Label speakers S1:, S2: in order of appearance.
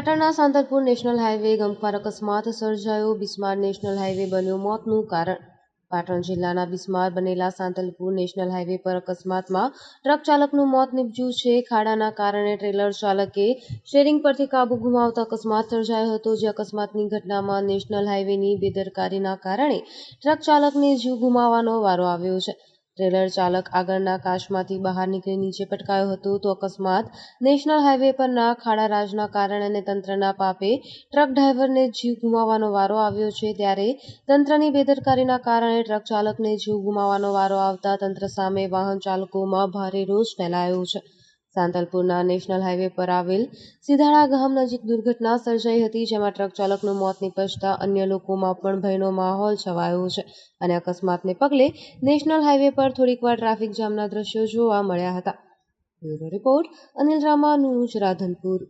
S1: પાટણના Santalpur national highway ગમખ્વાર અકસ્માત સર્જાયો. બિસ્માર નેશનલ હાઈવે બન્યું મોતનું કારણ. પાટણ જિલ્લાના બિસ્માર બનેલા સાંતલપુર નેશનલ હાઈવે પર અકસ્માતમાં ટ્રક ચાલકનું મોત નીપજ્યું છે. ખાડાના કારણે ટ્રેલર ચાલકે સ્ટેરિંગ પરથી કાબુ ગુમાવતા અકસ્માત સર્જાયો હતો, જે અકસ્માતની ઘટનામાં નેશનલ હાઈવેની બેદરકારીના કારણે ટ્રક ચાલકને જીવ ગુમાવવાનો વારો આવ્યો છે. ટ્રેલર ચાલક આગળના કાચમાંથી બહાર નીકળી નીચે પટકાયો હતો તો અકસ્માત. નેશનલ હાઈવે પરના ખાડા રાજના કારણે અને તંત્રના પાપે ટ્રક ડ્રાઈવરને જીવ ગુમાવવાનો વારો આવ્યો છે. ત્યારે તંત્રની બેદરકારીના કારણે ટ્રક ચાલકને જીવ ગુમાવવાનો વારો આવતા તંત્ર સામે વાહન ચાલકોમાં ભારે રોષ ફેલાયો છે. સાંતલપુરના નેશનલ હાઈવે પર આવેલ સિધાડા ગામ નજીક દુર્ઘટના સર્જાઈ હતી, જેમાં ટ્રક ચાલકનું મોત નીપજતા અન્ય લોકોમાં પણ ભયનો માહોલ છવાયો છે અને અકસ્માતને પગલે નેશનલ હાઈવે પર થોડીકવાર ટ્રાફિક જામના દ્રશ્યો જોવા મળ્યા હતા. Bureau report Anil Ramanuj Radhanpur